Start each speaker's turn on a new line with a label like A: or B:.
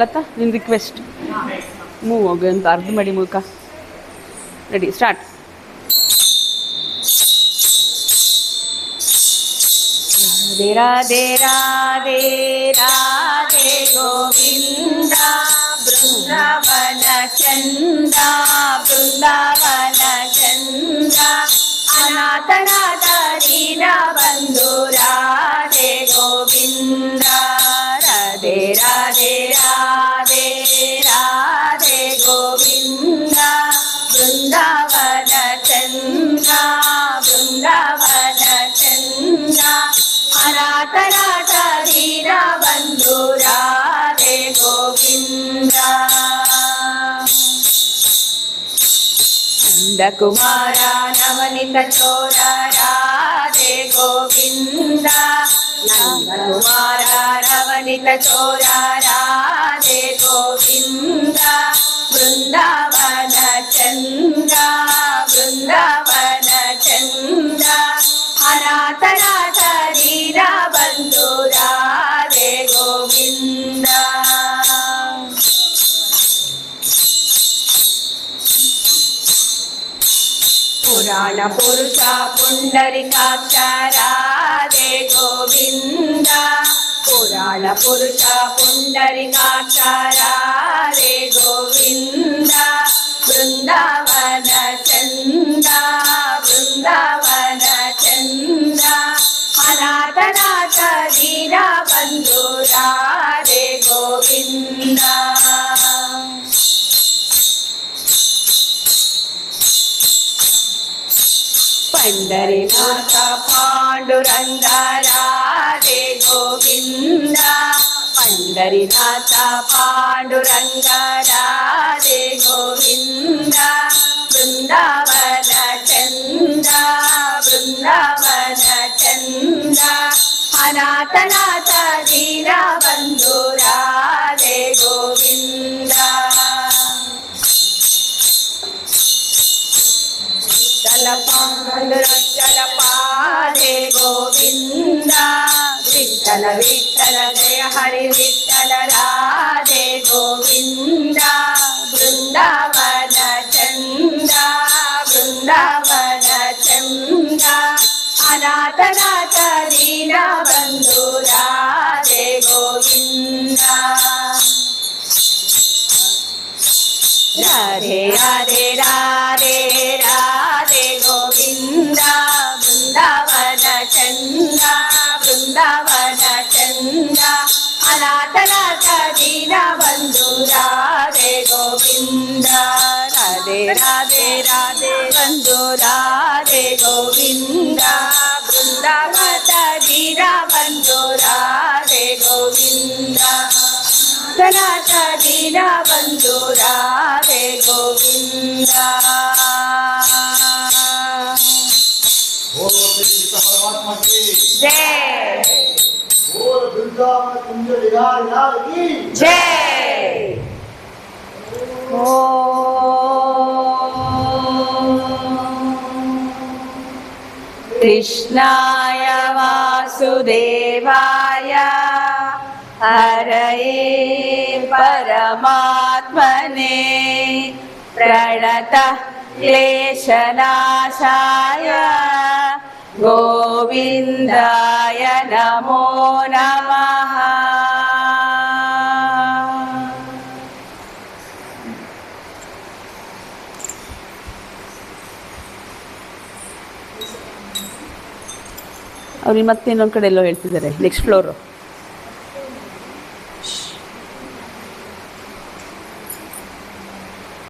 A: ಲತಾ ನಿನ್ನ request move ಹೋಗಿ ಅಂತ, ಅರ್ಧ ಮಾಡಿ ಮೂಲಕ ರೆಡಿ ಸ್ಟಾರ್ಟ್ ರಾಧೆ ರಾಧೆ ರಾಧೆ ರಾಧೆ ಗೋವಿಂದ, ಬೃಂದಾವನ ಚಂದ ಬೃಂದಾವನ ಚಂದ ಅನಾಥನಾಥ గోవింద కుమార నవనిత చోర రాధే గోవింద. నందకుమార నవనిత చోర రాధే గోవింద. బృందావన చంద బృందావన చంద అనాథ పురాణ పురుష పుండరికాక్ష రాధే గోవింద. పురాణ పురుష పుండరికాక్ష రాధే గోవింద. బృందావన చంద బృందావన చంద. అనాథనాథ వీరా బంధురా రే గోవిందా. అందరి మాత పాండురంగారే గోవింద. అందరి నాత పాండురంగారే గోవింద. బృందావన చంద బృందావన చంద. అనాథనాథ విఠల పాండురంజల పాదే గోవింద. విఠల విఠల జయ హరి విఠల రాధే గోవింద. బృందావన చంద బృందావన చంద. అనాథనాథ దీన బంధు రాధే గోవింద. రాధే రాధే రా గోవింద బృందావన చంద బృందావన చంద. అనాథనాథ దీన బంధు గోవింద. రాధే రాధే రాధే బంధు గోవింద. బృందావన దీన బంధు గోవింద. సనాత దీన బంధు రాధే గోవింద.
B: बोलो श्री परमात्मा की
A: जय
B: बोल वृंदावन कुंज विहार लाल की
A: जय कृष्णाय वासुदेवाय हरये परमात्मने प्रणतः क्लेशनाशाय गोविन्दाय नमो नमः ಅವ್ರಿಗೆ ಮತ್ತೆ ಇನ್ನೊಂದು ಕಡೆ ಎಲ್ಲೋ ಹೇಳ್ತಿದ್ದಾರೆ ನೆಕ್ಸ್ಟ್ ಫ್ಲೋರು